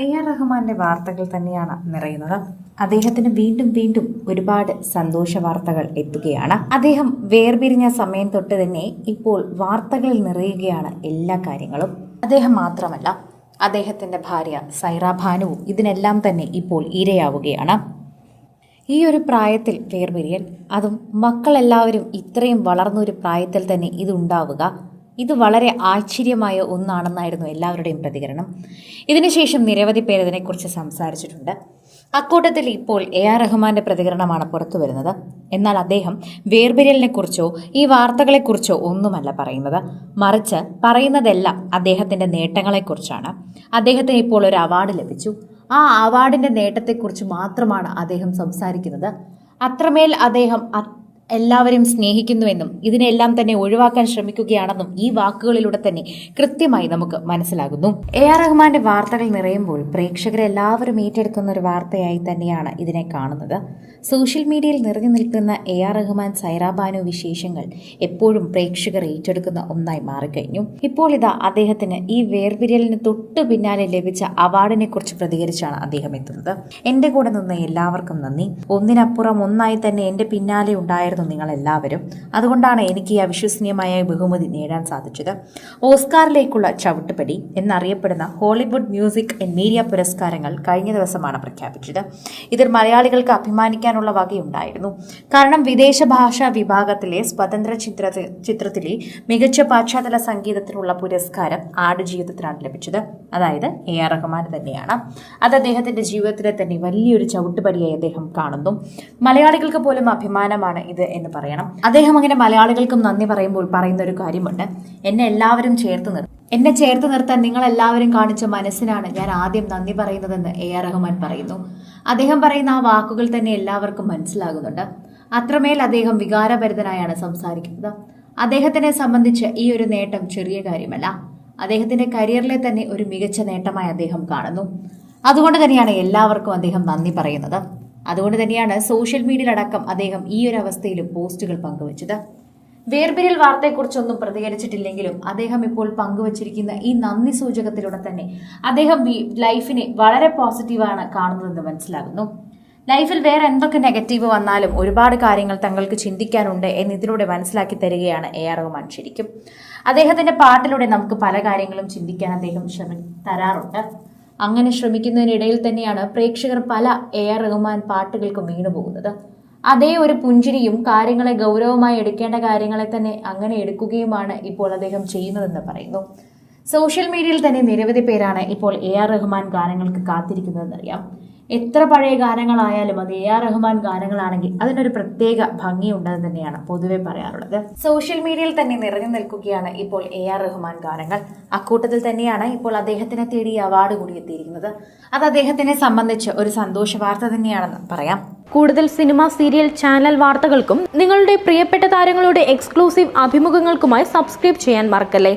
A R റഹ്മാന്റെ വാർത്തകൾ തന്നെയാണ് നിറയുന്നത്. അദ്ദേഹത്തിന് വീണ്ടും വീണ്ടും ഒരുപാട് സന്തോഷ വാർത്തകൾ എത്തുകയാണ്. അദ്ദേഹം വേർപിരിഞ്ഞ സമയം തൊട്ട് തന്നെ ഇപ്പോൾ വാർത്തകളിൽ നിറയുകയാണ് എല്ലാ കാര്യങ്ങളും. അദ്ദേഹം മാത്രമല്ല അദ്ദേഹത്തിന്റെ ഭാര്യ സൈറ ഭാനുവും ഇതിനെല്ലാം തന്നെ ഇപ്പോൾ ഇരയാവുകയാണ്. ഈ ഒരു പ്രായത്തിൽ വേർപിരിയൽ അതും മക്കളെല്ലാവരും ഇത്രയും വളർന്ന ഒരു പ്രായത്തിൽ തന്നെ ഇതുണ്ടാവുക ഇത് വളരെ ആശ്ചര്യമായ ഒന്നാണെന്നായിരുന്നു എല്ലാവരുടെയും പ്രതികരണം. ഇതിനുശേഷം നിരവധി പേർ ഇതിനെക്കുറിച്ച് സംസാരിച്ചിട്ടുണ്ട്. അക്കൂട്ടത്തിൽ ഇപ്പോൾ എ ആർ റഹ്മാന്റെ പ്രതികരണമാണ് പുറത്തു വരുന്നത്. എന്നാൽ അദ്ദേഹം വേർപിരിയലിനെക്കുറിച്ചോ ഈ വാർത്തകളെക്കുറിച്ചോ ഒന്നുമല്ല പറയുന്നത്. മറിച്ച് പറയുന്നതെല്ലാം അദ്ദേഹത്തിന്റെ നേട്ടങ്ങളെക്കുറിച്ചാണ്. അദ്ദേഹത്തിന് ഇപ്പോൾ ഒരു അവാർഡ് ലഭിച്ചു. ആ അവാർഡിന്റെ നേട്ടത്തെക്കുറിച്ച് മാത്രമാണ് അദ്ദേഹം സംസാരിക്കുന്നത്. അത്രമേൽ അദ്ദേഹം എല്ലാവരും സ്നേഹിക്കുന്നുവെന്നും ഇതിനെല്ലാം തന്നെ ഒഴിവാക്കാൻ ശ്രമിക്കുകയാണെന്നും ഈ വാക്കുകളിലൂടെ തന്നെ കൃത്യമായി നമുക്ക് മനസ്സിലാകുന്നു. എ ആർ റഹ്മാന്റെ വാർത്തകൾ നിറയുമ്പോൾ പ്രേക്ഷകരെല്ലാവരും ഏറ്റെടുക്കുന്ന ഒരു വാർത്തയായി തന്നെയാണ് ഇതിനെ കാണുന്നത്. സോഷ്യൽ മീഡിയയിൽ നിറഞ്ഞു നിൽക്കുന്ന എ ആർ റഹ്മാൻ സൈറാബാനു വിശേഷങ്ങൾ എപ്പോഴും പ്രേക്ഷകർ ഏറ്റെടുക്കുന്ന ഒന്നായി മാറിക്കഴിഞ്ഞു. ഇപ്പോൾ ഇതാ അദ്ദേഹത്തിന് ഈ വേർപിരിയലിന് തൊട്ടു പിന്നാലെ ലഭിച്ച അവാർഡിനെ കുറിച്ച് പ്രതികരിച്ചാണ് അദ്ദേഹം എത്തുന്നത്. എന്റെ കൂടെ നിന്ന് എല്ലാവർക്കും നന്ദി. ഒന്നിനപ്പുറം ഒന്നായി തന്നെ എന്റെ പിന്നാലെ ഉണ്ടായിരുന്നു നിങ്ങൾ എല്ലാവരും അതുകൊണ്ടാണ് എനിക്ക് ഈ അവിശ്വസനീയമായ ബഹുമതി നേടാൻ സാധിച്ചത്. ഓസ്കാറിലേക്കുള്ള ചവിട്ടുപടി എന്നറിയപ്പെടുന്ന ഹോളിവുഡ് മ്യൂസിക് ആൻഡ് മീഡിയ പുരസ്കാരങ്ങൾ കഴിഞ്ഞ ദിവസമാണ് പ്രഖ്യാപിച്ചത്. ഇതിൽ മലയാളികൾക്ക് അഭിമാനിക്കാനുള്ള വകയുണ്ടായിരുന്നു. കാരണം വിദേശ ഭാഷാ വിഭാഗത്തിലെ സ്വതന്ത്ര ചിത്ര ചിത്രത്തിലെ മികച്ച പശ്ചാത്തല സംഗീതത്തിനുള്ള പുരസ്കാരം ആടുജീവിതത്തിനാണ് ലഭിച്ചത്. അതായത് എ ആർ റഹ്മാൻ തന്നെയാണ്. അത് അദ്ദേഹത്തിന്റെ ജീവിതത്തിലെ തന്നെ വലിയൊരു ചവിട്ടുപടിയായി അദ്ദേഹം കാണുന്നു. മലയാളികൾക്ക് പോലും അഭിമാനമാണ് ഇത് എന്ന് പറയണം. അദ്ദേഹം അങ്ങനെ മലയാളികൾക്കും നന്ദി പറയുമ്പോൾ പറയുന്ന ഒരു കാര്യമുണ്ട്. എന്നെ എല്ലാവരും ചേർത്ത് നിർത്തും എന്നെ ചേർത്ത് നിർത്താൻ നിങ്ങൾ എല്ലാവരും കാണിച്ച മനസ്സിനാണ് ഞാൻ ആദ്യം നന്ദി പറയുന്നതെന്ന് എ ആർ റഹ്മാൻ പറയുന്നു. അദ്ദേഹം പറയുന്ന ആ വാക്കുകൾ തന്നെ എല്ലാവർക്കും മനസ്സിലാകുന്നുണ്ട്. അത്രമേൽ അദ്ദേഹം വികാരഭരിതനായാണ് സംസാരിക്കുന്നത്. അദ്ദേഹത്തിനെ സംബന്ധിച്ച് ഈ ഒരു നേട്ടം ചെറിയ കാര്യമല്ല. അദ്ദേഹത്തിന്റെ കരിയറിലെ തന്നെ ഒരു മികച്ച നേട്ടമായി അദ്ദേഹം കാണുന്നു. അതുകൊണ്ട് തന്നെയാണ് എല്ലാവർക്കും അദ്ദേഹം നന്ദി പറയുന്നത്. അതുകൊണ്ട് തന്നെയാണ് സോഷ്യൽ മീഡിയയിലടക്കം അദ്ദേഹം ഈ ഒരു അവസ്ഥയിലും പോസ്റ്റുകൾ പങ്കുവച്ചത്. വേർപിരിയൽ വാർത്തയെക്കുറിച്ചൊന്നും പ്രതികരിച്ചിട്ടില്ലെങ്കിലും അദ്ദേഹം ഇപ്പോൾ പങ്കുവച്ചിരിക്കുന്ന ഈ നന്ദി സൂചകത്തിലൂടെ തന്നെ അദ്ദേഹം ലൈഫിനെ വളരെ പോസിറ്റീവാണ് കാണുന്നതെന്ന് മനസ്സിലാകുന്നു. ലൈഫിൽ വേറെ എന്തൊക്കെ നെഗറ്റീവ് വന്നാലും ഒരുപാട് കാര്യങ്ങൾ തങ്ങൾക്ക് ചിന്തിക്കാനുണ്ട് എന്ന് ഇതിലൂടെ മനസ്സിലാക്കി തരികയാണ് എ ആർ റഹ്മാൻ ശരിക്കും. അദ്ദേഹത്തിന്റെ പാട്ടിലൂടെ നമുക്ക് പല കാര്യങ്ങളും ചിന്തിക്കാൻ അദ്ദേഹം ശ്രമി തരാറുണ്ട്. അങ്ങനെ ശ്രമിക്കുന്നതിനിടയിൽ തന്നെയാണ് പ്രേക്ഷകർ പല എ ആർ റഹ്മാൻ പാട്ടുകൾക്കും വീണുപോകുന്നത് അതേ ഒരു പുഞ്ചിരിയും കാര്യങ്ങളെ ഗൗരവമായി എടുക്കേണ്ട കാര്യങ്ങളെ തന്നെ അങ്ങനെ എടുക്കുകയുമാണ് ഇപ്പോൾ അദ്ദേഹം ചെയ്യുന്നതെന്ന് പറയുന്നു. സോഷ്യൽ മീഡിയയിൽ തന്നെ നിരവധി പേരാണ് ഇപ്പോൾ എ ആർ റഹ്മാൻ ഗാനങ്ങൾക്ക് കാത്തിരിക്കുന്നതെന്നറിയാം എത്ര പഴയ ഗാനങ്ങളായാലും അത് എ ആർ റഹ്മാൻ ഗാനങ്ങളാണെങ്കിൽ അതിനൊരു പ്രത്യേക ഭംഗിയുണ്ടെന്ന് തന്നെയാണ് പൊതുവെ പറയാറുള്ളത്. സോഷ്യൽ മീഡിയയിൽ തന്നെ നിറഞ്ഞു നിൽക്കുകയാണ് ഇപ്പോൾ എ ആർ റഹ്മാൻ ഗാനങ്ങൾ. അക്കൂട്ടത്തിൽ തന്നെയാണ് ഇപ്പോൾ അദ്ദേഹത്തിനെ തേടി അവാർഡ് കൂടി എത്തിയിരിക്കുന്നത്. അത് അദ്ദേഹത്തിനെ സംബന്ധിച്ച് ഒരു സന്തോഷ വാർത്ത തന്നെയാണെന്ന് പറയാം. കൂടുതൽ സിനിമ സീരിയൽ ചാനൽ വാർത്തകൾക്കും നിങ്ങളുടെ പ്രിയപ്പെട്ട താരങ്ങളുടെ എക്സ്ക്ലൂസീവ് അഭിമുഖങ്ങൾക്കുമായി സബ്സ്ക്രൈബ് ചെയ്യാൻ മറക്കല്ലേ?